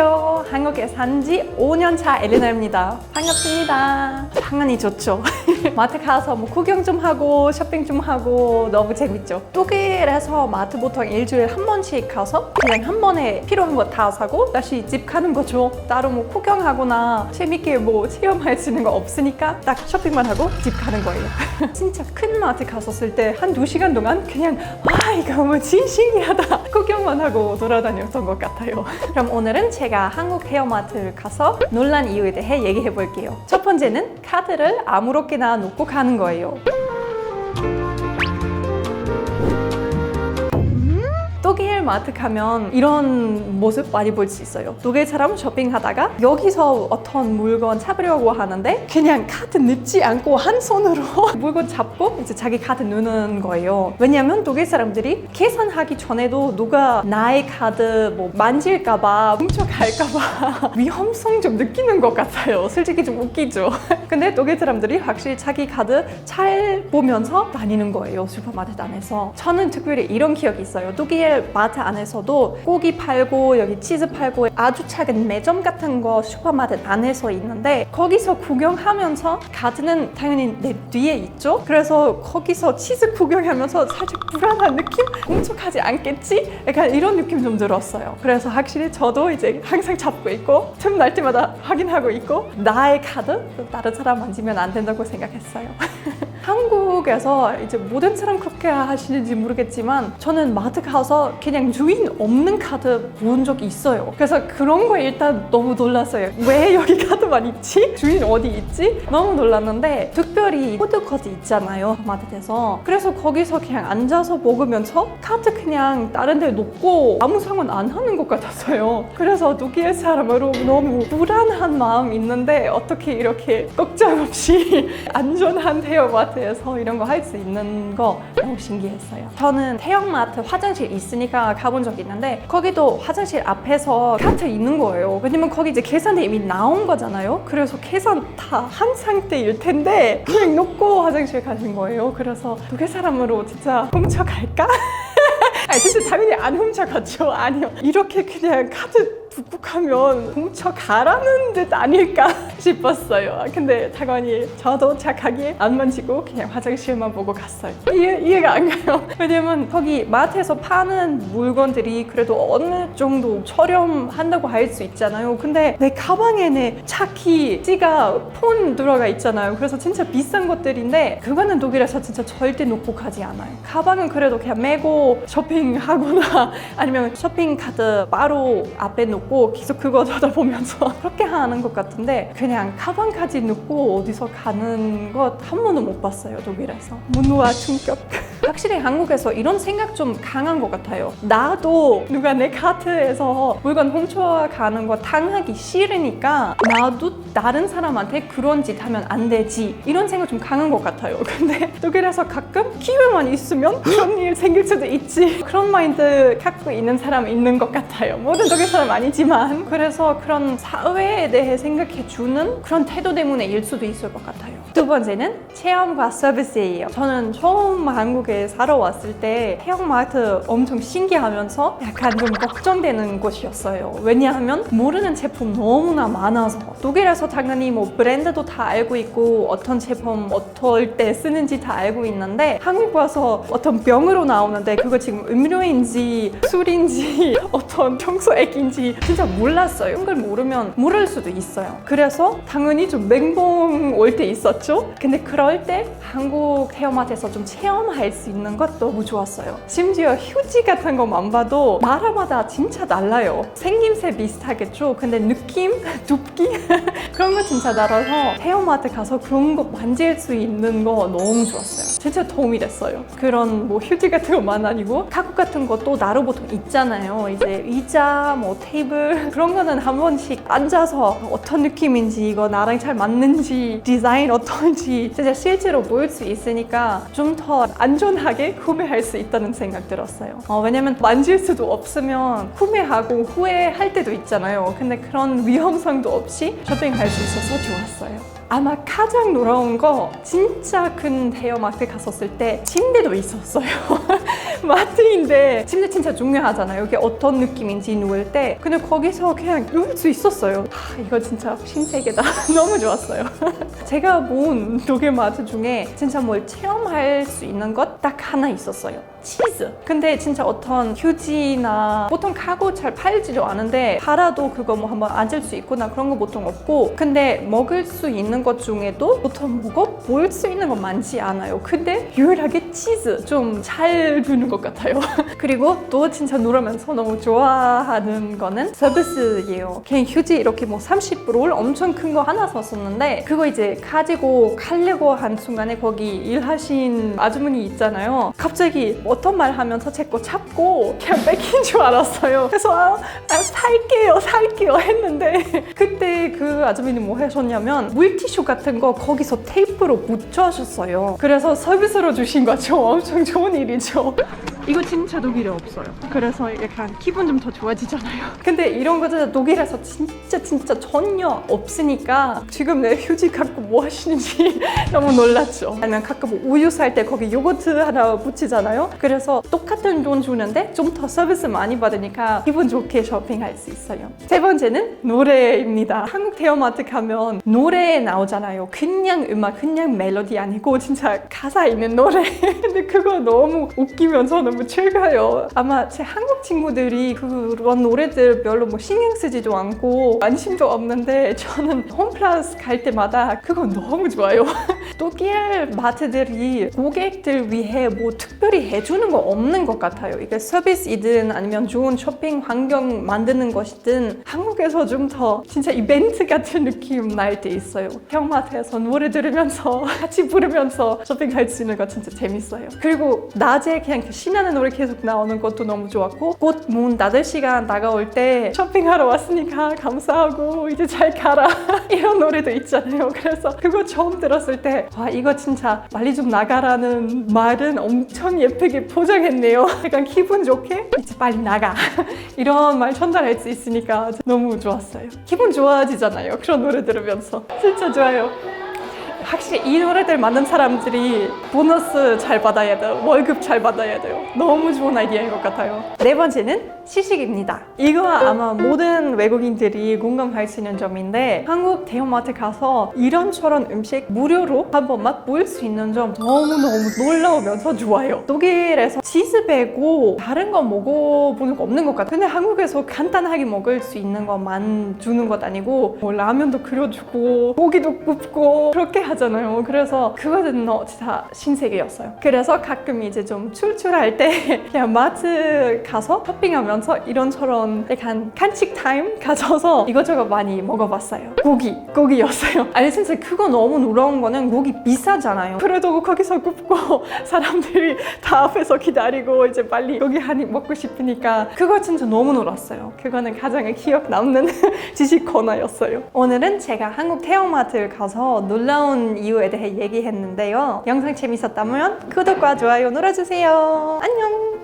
안녕하세요. 한국에 산 지 5년 차 엘리나입니다. 반갑습니다. 당연히 좋죠. 마트 가서 뭐 구경 좀 하고 쇼핑 좀 하고 너무 재밌죠. 독일에서 마트 보통 일주일에 한 번씩 가서 그냥 한 번에 필요한 거 다 사고 다시 집 가는 거죠. 따로 뭐 구경하거나 재밌게 뭐 체험할 수 있는 거 없으니까 딱 쇼핑만 하고 집 가는 거예요. 진짜 큰 마트 갔었을 때 한 두 시간 동안 그냥 아 이거 뭐진 신기하다 구경만 하고 돌아다녔던 것 같아요. 그럼 오늘은 제가 한국 대형마트를 가서 놀란 이유에 대해 얘기해 볼게요. 첫 번째는 카드를 아무렇게나 놓고 가는 거예요. 독일 마트 가면 이런 모습 많이 볼 수 있어요. 독일처럼 쇼핑하다가 여기서 어떤 물건 잡으려고 하는데 그냥 카드 넣지 않고 한 손으로 물건 잡고 이제 자기 카드 넣는 거예요. 왜냐면 독일 사람들이 계산하기 전에도 누가 나의 카드 뭐 만질까봐 훔쳐갈까봐 위험성 좀 느끼는 것 같아요. 솔직히 좀 웃기죠. 근데 독일 사람들이 확실히 자기 카드 잘 보면서 다니는 거예요. 슈퍼마켓 안에서. 저는 특별히 이런 기억이 있어요. 독일 마트 안에서도 고기 팔고 여기 치즈 팔고 아주 작은 매점 같은 거 슈퍼마켓 안에서 있는데 거기서 구경하면서 카드는 당연히 내 뒤에 있죠. 그래서 거기서 치즈 구경하면서 살짝 불안한 느낌? 훔쳐가지 않겠지? 약간 이런 느낌 좀 들었어요. 그래서 확실히 저도 이제 항상 잡고 있고 틈 날 때마다 확인하고 있고 나의 카드 다른 사람 만지면 안 된다고 생각했어요. 한국에서 이제 모든 사람 그렇게 하시는지 모르겠지만 저는 마트 가서 그냥 주인 없는 카드 본 적이 있어요. 그래서 그런 거 일단 너무 놀랐어요. 왜 여기 카드만 있지? 주인 어디 있지? 너무 놀랐는데 특별히 푸드코트 있잖아요. 마트에서. 그래서 거기서 그냥 앉아서 먹으면서 카드 그냥 다른 데 놓고 아무 상관 안 하는 것 같았어요. 그래서 독일 사람으로 너무 불안한 마음 있는데 어떻게 이렇게 걱정 없이 안전한 대형마트 에서 이런 거 할 수 있는 거 너무 신기했어요. 저는 대형마트 화장실 있으니까 가본 적 있는데 거기도 화장실 앞에서 카트 있는 거예요. 왜냐면 거기 이제 계산대 이미 나온 거잖아요. 그래서 계산 다 한 상태일 텐데 그냥 놓고 화장실 가신 거예요. 그래서 독일 사람으로 진짜 훔쳐갈까? 아니 진짜 당연히 안 훔쳐갔죠. 아니요. 이렇게 그냥 카드 북북하면 훔쳐가라는 듯 아닐까 싶었어요. 아, 근데 당연히 저도 착하게 안 만지고 그냥 화장실만 보고 갔어요. 이해, 이해가 안 가요. 왜냐면 거기 마트에서 파는 물건들이 그래도 어느 정도 저렴한다고 할 수 있잖아요. 근데 내 가방에는 차키, 지갑, 폰 들어가 있잖아요. 그래서 진짜 비싼 것들인데 그거는 독일에서 진짜 절대 놓고 가지 않아요. 가방은 그래도 그냥 메고 쇼핑하거나 아니면 쇼핑 카드 바로 앞에 놓고 계속 그거 쳐다보면서 그렇게 하는 것 같은데 그냥 가방까지 놓고 어디서 가는 것 한 번도 못 봤어요 독일에서. 문화 충격. 확실히 한국에서 이런 생각 좀 강한 것 같아요. 나도 누가 내 카드에서 물건 훔쳐가는 거 당하기 싫으니까 나도 다른 사람한테 그런 짓 하면 안 되지. 이런 생각 좀 강한 것 같아요. 근데 독일에서 가끔 기회만 있으면 그런 일 생길 수도 있지. 그런 마인드 갖고 있는 사람 있는 것 같아요. 모든 독일 사람 아니지만. 그래서 그런 사회에 대해 생각해 주는 그런 태도 때문에 일 수도 있을 것 같아요 두 번째는 체험과 서비스예요 저는 처음 한국에 살아 왔을 때 태형마트 엄청 신기하면서 약간 좀 걱정되는 곳이었어요 왜냐하면 모르는 제품 너무나 많아서 독일에서 당연히 뭐 브랜드도 다 알고 있고 어떤 제품 어떨 때 쓰는지 다 알고 있는데 한국 와서 어떤 병으로 나오는데 그거 지금 음료인지 술인지 어떤 평소액인지 진짜 몰랐어요. 그걸 모르면 모를 수도 있어요. 그래서 당연히 좀 멘붕 올 때 있었죠. 근데 그럴 때 한국 헤어마트에서 좀 체험할 수 있는 것 너무 좋았어요. 심지어 휴지 같은 것만 봐도 나라마다 진짜 달라요. 생김새 비슷하겠죠. 근데 느낌, 두께 그런 거 진짜 달라서 헤어마트 가서 그런 거 만질 수 있는 거 너무 좋았어요. 진짜 도움이 됐어요. 그런 뭐 휴지 같은 것만 아니고 가구 같은 것도 나로 보통 있잖아요. 이제 의자, 뭐 테이블 그런 거는 한 번씩 앉아서 어떤 느낌인지 이거 나랑 잘 맞는지 디자인 어떤 지 진짜 실제로 보일 수 있으니까 좀 더 안전하게 구매할 수 있다는 생각 들었어요. 어, 왜냐면 만질 수도 없으면 구매하고 후회할 때도 있잖아요. 근데 그런 위험성도 없이 쇼핑할 수 있어서 좋았어요. 아마 가장 놀라운 거 진짜 큰 대형마트 갔었을 때 침대도 있었어요. 마트인데 침대 진짜 중요하잖아요. 이게 어떤 느낌인지 누울 때. 근데 거기서 그냥 누울 수 있었어요. 아, 이거 진짜 신세계다. 너무 좋았어요. 제가 본 독일 마트 중에 진짜 뭘 체험할 수 있는 것 딱 하나 있었어요. 치즈. 근데 진짜 어떤 휴지나 보통 카고 잘 팔지도 않은데 팔아도 그거 뭐 한번 앉을 수 있거나 그런 거 보통 없고 근데 먹을 수 있는 것 중에도 보통 먹어볼 수 있는 건 많지 않아요. 근데 유일하게 치즈 좀 잘 주는 것 같아요. 그리고 또 진짜 누르면서 너무 좋아하는 거는 서비스예요. 그냥 휴지 이렇게 뭐 30불 엄청 큰 거 하나 샀었는데 그거 이제 가지고 가려고 한 순간에 거기 일하신 아주머니 있잖아요. 갑자기 어떤 말 하면서 제 거 잡고 그냥 뺏긴 줄 알았어요. 그래서 아, 아, 살게요, 살게요 했는데 그때 그 아주머니 뭐 하셨냐면 물티슈 같은 거 거기서 테이프 로 붙여주셨어요. 그래서 서비스로 주신 거죠. 엄청 좋은 일이죠. 이거 진짜 독일에 없어요. 그래서 약간 기분 좀 더 좋아지잖아요. 근데 이런 거 진짜 독일에서 진짜 진짜 전혀 없으니까 지금 내 휴지 갖고 뭐 하시는지 너무 놀랐죠. 아니면 가끔 우유 살 때 거기 요거트 하나 붙이잖아요. 그래서 똑같은 돈 주는데 좀 더 서비스 많이 받으니까 기분 좋게 쇼핑할 수 있어요. 세 번째는 노래입니다. 한국 대형마트 가면 노래 나오잖아요. 그냥 음악, 그냥 멜로디 아니고 진짜 가사 있는 노래. 근데 그거 너무 웃기면서 너무 즐거워요. 아마 제 한국 친구들이 그런 노래들 별로 뭐 신경 쓰지도 않고 관심도 없는데 저는 홈플러스 갈 때마다 그거 너무 좋아요. 독일 마트들이 고객들 위해 뭐 특별히 해주는 거 없는 것 같아요. 이게 서비스이든 아니면 좋은 쇼핑 환경 만드는 것이든 한국에서 좀 더 진짜 이벤트 같은 느낌 날 때 있어요. 형마트에서 노래 들으면서 같이 부르면서 쇼핑할 수 있는 거 진짜 재밌어요. 그리고 낮에 그냥 그 신나는 노래 계속 나오는 것도 너무 좋았고 곧 문 닫을 시간 다가올 때 쇼핑하러 왔으니까 감사하고 이제 잘 가라 이런 노래도 있잖아요. 그래서 그거 처음 들었을 때 와 이거 진짜 빨리 좀 나가라는 말은 엄청 예쁘게 포장했네요. 약간 기분 좋게 이제 빨리 나가 이런 말 전달할 수 있으니까 너무 좋았어요. 기분 좋아지잖아요. 그런 노래 들으면서 진짜 좋아요. 확실히 이 노래들 만든 사람들이 보너스 잘 받아야 돼요. 월급 잘 받아야 돼요. 너무 좋은 아이디어인 것 같아요. 네 번째는 시식입니다. 이거 아마 모든 외국인들이 공감할 수 있는 점인데 한국 대형마트 가서 이런 저런 음식 무료로 한번 맛볼 수 있는 점 너무너무 놀라우면서 좋아요. 독일에서 치즈 빼고 다른 거 먹어보는 거 없는 것 같아요. 근데 한국에서 간단하게 먹을 수 있는 것만 주는 것 아니고 뭐 라면도 끓여주고 고기도 굽고 그렇게 하 잖아요. 그래서 그거는 너 진짜 신세계였어요. 그래서 가끔 이제 좀 출출할 때 그냥 마트 가서 쇼핑하면서 이런저런 약간 간식 타임 가져서 이것저것 많이 먹어봤어요. 고기, 고기였어요. 아니 진짜 그거 너무 놀라운 거는 고기 비싸잖아요. 그래도 거기서 굽고 사람들이 다 앞에서 기다리고 이제 빨리 고기 한입 먹고 싶으니까 그거 진짜 너무 놀랐어요. 그거는 가장 기억 남는 지식 코너였어요. 오늘은 제가 한국 태영마트를 가서 놀라 운 이유에 대해 얘기했는데요. 영상 재밌었다면 구독과 좋아요 눌러주세요. 안녕!